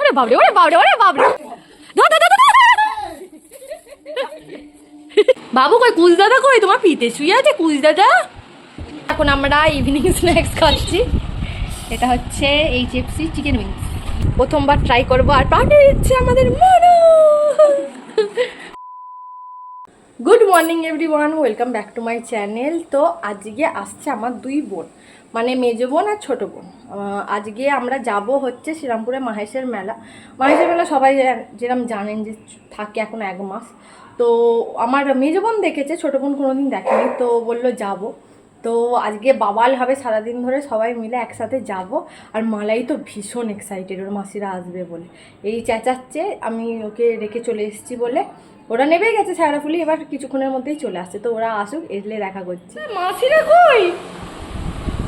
ওরে বাবরে ওরে বাবরে ওরে বাবরে। বাবু কই কুচ দাদা কই? তোমার পিতে শুয়ে আছে কুচ দাদা এখন আমরা ইভিনিং স্ন্যাক্স খাচ্ছি। এটা হচ্ছে এই চিপসি চিকেন উইংস প্রথমবার ট্রাই করব আর পাঠিয়ে দিচ্ছে আমাদের মনো। Morning everyone, welcome back to my channel. তো আজকে আসছে আমার দুই বোন মানে মেজো বোন আর ছোটো বোন। আজকে আমরা যাব হচ্ছে শ্রীরামপুরে মাহেশের মেলা। মাহেশের মেলা সবাই যেরকম জানেন যে থাকে এখন এক মাস। তো আমার মেজো বোন দেখেছে, ছোটো বোন কোনো দিন দেখেনি, তো বলল যাব। তো আজকে বাবাল হবে, সারাদিন ধরে সবাই মিলে একসাথে যাব। আর মালাই তো ভীষণ এক্সাইটেড ওর মাসিরা আসবে বলে। এই চেঁচাচ্ছে, আমি ওকে রেখে চলে এসেছি বলে। ওরা নেবে গেছে ছাড়াফুলি এবার কিছুক্ষণের মধ্যেই চলে আসছে, তো ওরা আসুক এলে দেখা করছে। মাসিরা কই?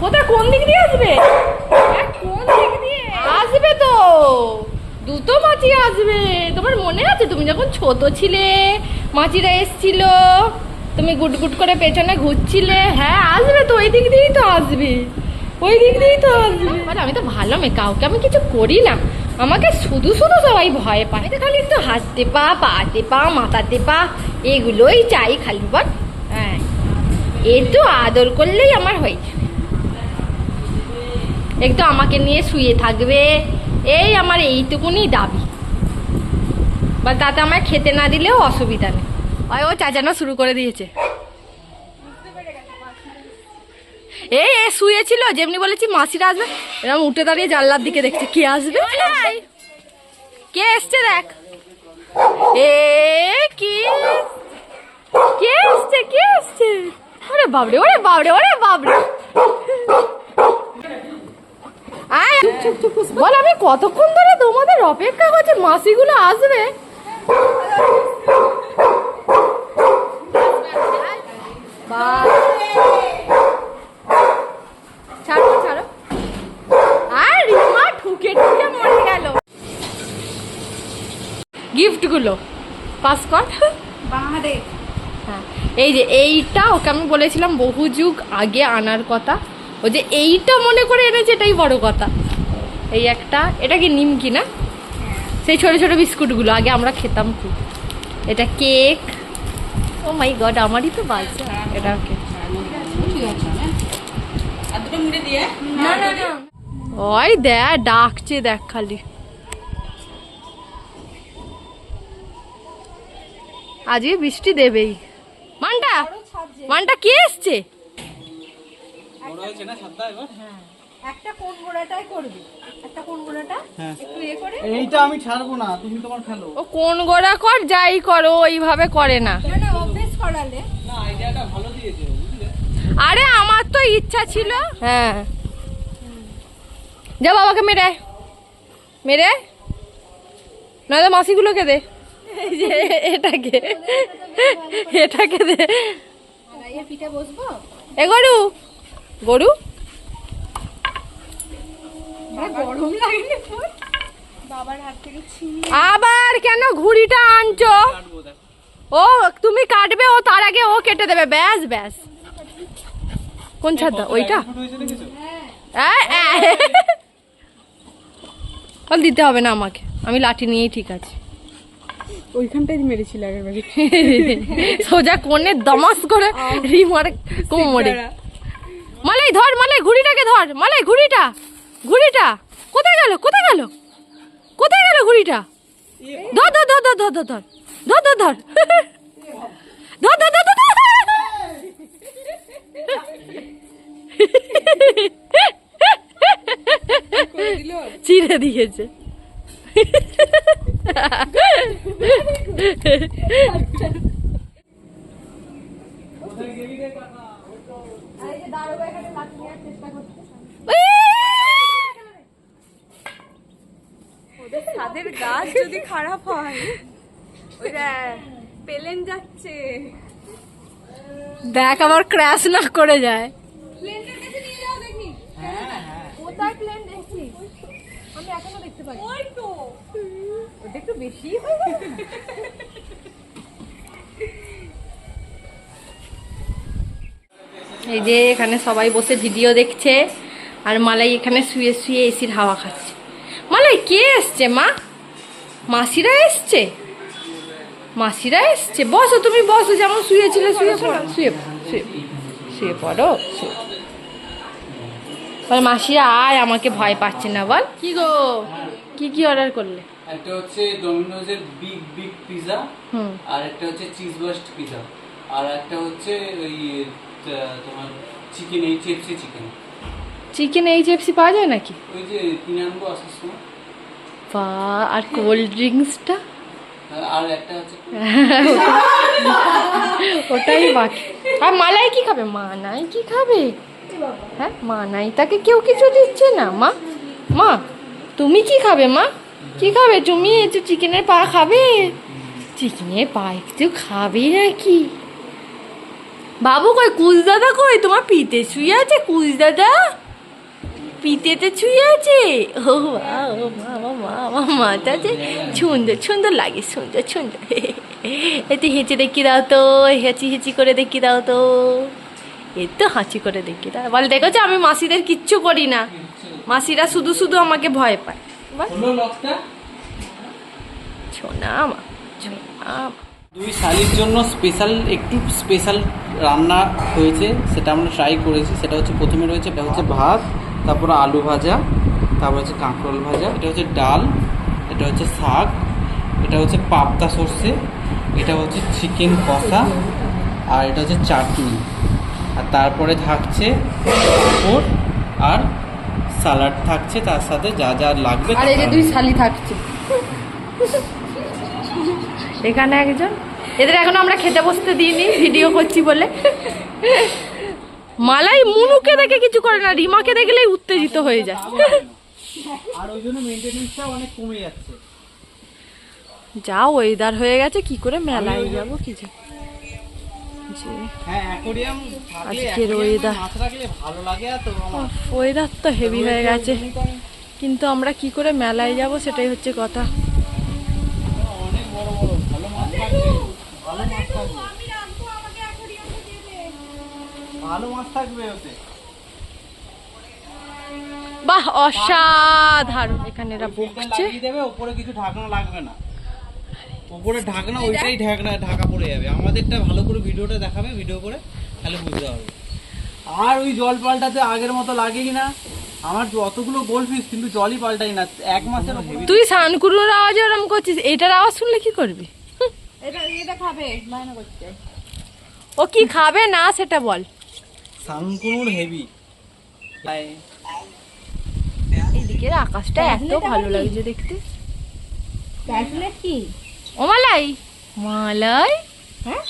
কোথায়, কোন দিক দিয়ে আসবে? কোন দিক দিয়ে? আসবে তো। দুটো মাছি আসবে। তোমার মনে আছে তুমি যখন ছোট ছিলে, মাছিরা এসছিল, তুমি গুট গুট করে পেছনে ঘুরছিলে? হ্যাঁ আসবে তো, ওই দিক দিয়েই তো আসবে। ওই দিক দিয়েই তো মানে আমি তো ভালো মেয়ে কাউকে আমি কিছু করি না। আমাকে শুধু শুধু সবাই ভয় পায়। তো খালি একটু হাতে পা পাতে পা মাথাতে পা এগুলোই চাই খালি বল। হ্যাঁ একটু আদর করলেই আমার হয়ে যাবে। একটু আমাকে নিয়ে শুয়ে থাকবে। এই আমার এইটুকুনি দাবি। বা তাতে আমায় খেতে না দিলেও অসুবিধা নেই। ওই ও চাচানো শুরু করে দিয়েছে। এই এ শুয়েছিল যেমনি বলেছি মাসিরা আসবে। এরকম উঠে দাঁড়িয়ে জানলার দিকে দেখছে কে আসবে? কে এসছে দেখ? এ কি? কে এসছে কে এসছে? ওরে বাবরে ওরে বাবরে ওরে বাবরে। বল আমি কতক্ষণ ধরে তোমাদের অপেক্ষা করছি? মাসিগুলো আসবে বাহ। ছাড়ো ছাড়ো আর রিমা ঠুকে ঠুকে মরে গেল গিফটগুলো। পাস কর বাংলাদেশ হ্যাঁ। এই যে এইটা ওকে আমি বলেছিলাম বহু যুগ আগে আনার কথা। ও যে এইটা মনে করে এনেছে এটাই বড় কথা। এই একটা এটা কি নিমকি না? সেই ছোট ছোট বিস্কুটগুলো আগে আমরা খেতাম খুব। এটা কেক। ও মাই গড আমারই তো বাজছে এটা কেক দিয়ে? না না না। ওই দেখ ডাকছে দেখ খালি। আজকে বৃষ্টি দেবেই। মানটা মানটা কে এসছে? একটা কোন গোড়াটাই করবি? একটা কোন গোড়াটা? হ্যাঁ। একটু এ করে। এইটা আমি ছাড়বো না তুমি তোমার খেলো। ও কোন গোড়া কর যাই করো ওইভাবে করে না। না না অভ্যেস করালে। না আইডিয়াটা ভালো দিয়েছে আরে আমার তো ইচ্ছা ছিল। হ্যাঁ। যা বাবাকে মেরে মেরে। নয়তো মাসিগুলোকে দে। এই যে এটাকে এটাকে দে। পিঠে বসবো এ গরু গরু? গরম লাগেনি বাবার হাত থেকে আবার কেন ঘুড়িটা আনছো? ও তুমি কাটবে ও তার আগে ও কেটে দেবে ব্যাস ব্যাস। কোন ছাদটা ওইটা? আয়, আয়। বল দিতে হবে না আমাকে। আমি লাঠি নিয়েই ঠিক আছে। ওইখানটাই মেরেছিল আগের বাড়ি সোজা কোণে দমাস করে রিমার কোমরে। মালাই ধর মালাই ঘুড়িটাকে ধর। মালাই ঘুড়িটা ঘুড়িটা। কোথায় গেল কোথায় গেল? কোথায় গেল ঘুড়িটা? ধর ধর ধর ধর ধর ধর ধর। ধর ধর ধর। ধর ধর ধর চিড়ে দিয়েছে। ছাদের গাছ যদি খারাপ হয় পেলেন যাচ্ছে। দেখ আবার ক্র্যাশ না করে যায়। প্লেনটার কাছে নিয়ে যাও দেখি। কোথায় প্লেন দেখছি। আমি এখনও দেখতে পাই ওটা একটু বেশি? এই যে এখানে সবাই বসে ভিডিও দেখছে আর মালাই এখানে শুয়ে শুয়ে এসির হাওয়া খাচ্ছে। মালাই কে এসছে মা? মাসিরা এসছে? মাসিরা এসছে? বসো তুমি বসো যেমন শুয়েছিলে শুয়ে পড়ো শুয়ে শুয়ে পড়ো, শুয়ে পড়ো মাসিরা আয় আমাকে ভয় পাচ্ছে না বল। কি গো? কি কি অর্ডার করলে? একটা হচ্ছে ডমিনোজের বিগ বিগ পিজা আর একটা হচ্ছে চিজ বাস্ট পিজা আর একটা হচ্ছে ওই তোমার চিকেন চিপসি চিকেন চিকেন এই চিপসি পাওয়া যায় নাকি? ওই যে কিনে আনব আসার সময় বা আর কোল্ড ড্রিঙ্কসটা আর- আর একটা হচ্ছে ওটাই বাকি। আর মালাই কি খাবে? মানাই কি খাবে? হ্যাঁ মানাই তাকে কেউ কিছু দিচ্ছে না। মা মা তুমি কি খাবে মা? কি খাবে? তুমি একটু চিকেনের পা খাবে? চিকেনের পা একটু খাবে নাকি? বাবু কই কুচ দাদা কই? তোমার পিতে শুয়ে আছে কুচ দাদা? পিতেতে ছুঁয়ে আছে। ও মা ও মা যে সুন্দর সুন্দর লাগে, সুন্দর সুন্দর। এতে হেঁচে দেখি দাও তো, হেঁচি হেঁচি করে দেখি দাও তো। এ তো হাঁচি করে দেখি দাও। বলে দেখেছ আমি মাসিদের কিচ্ছু করি না। মাসিরা শুধু শুধু আমাকে ভয় পায়। হলো লকটা? দুই শালির জন্য স্পেশাল একটু স্পেশাল রান্না হয়েছে সেটা আমরা ট্রাই করেছি। সেটা হচ্ছে প্রথমে রয়েছে এটা হচ্ছে ভাত তারপরে আলু ভাজা তারপর হচ্ছে কাঁকরোল ভাজা এটা হচ্ছে ডাল এটা হচ্ছে শাক এটা হচ্ছে পাবদা সর্ষে এটা হচ্ছে চিকেন কষা আর এটা হচ্ছে চাটনি। আর তারপরে থাকছে পাঁপড় স্যালাড থাকছে তার সাথে যা যা লাগবে আর এই যে দুই শালি থাকছে। এখানে একজন। এদের এখন আমরা খেতে বসতে দিইনি ভিডিও করছি বলে। মালাই মুনুকে দেখে কিছু করে না রিমাকে দেখলেই উত্তেজিত হয়ে যায়। আর ওই জন্য মেনটেনেন্সটা অনেক কমে যাচ্ছে। যা ওয়েদার হয়ে গেছে কি করে মেলায় যাব কি যে যে হ্যাঁ আজকের ওয়েদার তো হেভি হয়ে গেছে। কিন্তু আমরা কি করে মেলায় যাব সেটাই হচ্ছে কথা। বাহ অসাধারণ। এখানে এরা বকছে। দেবে উপরে কিছু ঢাকনা লাগবে না। উপরে ঢাকনা ওইটাই ঢাকনা ঢাকা পড়ে যাবে। আমাদেরটা ভালো করে ভিডিওটা দেখাবে ভিডিও করে তাহলে বুঝতে পারবে। আর ওই জল পাল্টাতে আগের মতো লাগেই না? আমার অতগুলো গোল ফিস কিন্তু জলই পাল্টাই না। এক মাসের তুই সানকুরুর আওয়াজে ওরম করছিস? এটার আওয়াজ শুনলে কি করবি? এটা এটা খাবে বায়না করছে ও কি খাবে? না সেটা বল। সানকুনুর হেভি। এইদিকের আকাশটা এত ভালো লাগছে দেখতে। কি? ও মালাই? মালাই? হ্যাঁ?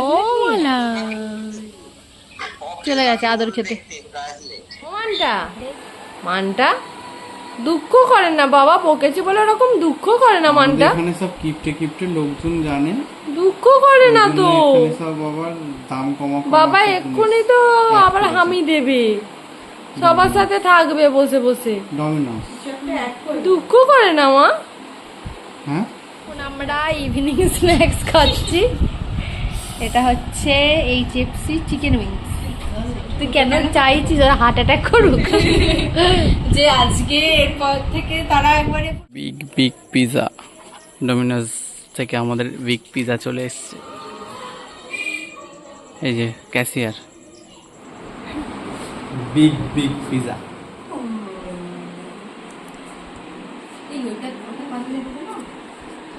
ও মালাই। চলে গেছে আদর খেতে। মানটা? মানটা? দুঃখ করে না বাবা পকেছে বলে ওরকম দুঃখ করে না মানটা। এখানে সব কিপটে কিপটে লোকজন জানে দুঃখ করে না তো। সব আবার দাম কমা কমা বাবা এক্ষুনি তো আবার হামি দেবে। সবার সাথে থাকবে বসে বসে। ডমিনোস। দুঃখ করে না মা। হ্যাঁ? এখন আমরা ইভিনিং স্ন্যাক্স খাচ্ছি। এটা হচ্ছে এই চিপসি চিকেন উইংস তুই কেন চাইছিস? ওরা হার্ট অ্যাটাক করুক। যে আজকে এরপর থেকে তারা একবারে বিগ বিগ পিজা ডোমিনোজ থেকে আমাদের বিগ পিজা চলে এসছে। এই যে ক্যাশিয়ার বিগ বিগ পিজা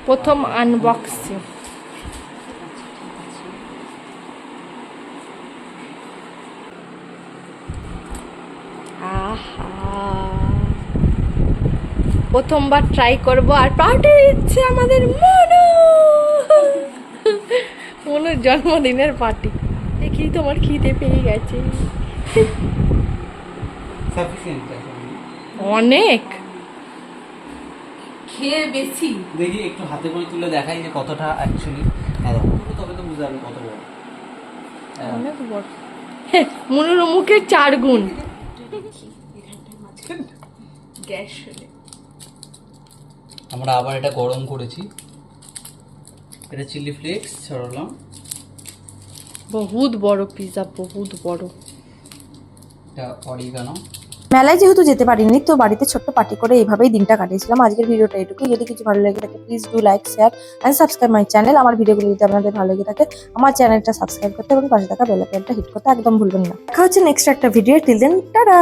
প্রথম আনবক্সিং প্রথমবার ট্রাই করব আর পার্টি দিচ্ছে আমাদের মনু। মনুর জন্মদিনের পার্টি দেখি তোমার খিদে পেয়ে গেছে। অনেক। খেয়ে বেশি। দেখি একটু হাতে করে তুলে দেখাই যে কতটা অ্যাকচুয়ালি তবে তো বুঝতে পারবে কত বড়। হ্যাঁ। অনেক বড়। মনুর মুখে চার গুণ। গ্যাস আমরা আবার এটা গরম করেছি। এটা চিলি ফ্লেক্স ছড়ালাম। বহুত বড় পিজা বহুত বড়। এটা অরিগানো। মেলায় যেহেতু যেতে পারিনি, তো বাড়িতে ছোট্ট পার্টি করে এইভাবেই দিনটা কাটিয়েছিলাম। আজকের ভিডিওটা এটুকুই। যদি কিছু ভালো লেগে থাকে please do like share and subscribe my channel আমার ভিডিওগুলো যদি আপনাদের ভালো লেগে থাকে, আমার চ্যানেলটা সাবস্ক্রাইব করতে এবং পাশে থাকা বেল আইকনটা হিট করতে একদম ভুলবেন না। দেখা হচ্ছে নেক্সট একটা ভিডিও টিল দেন টাটা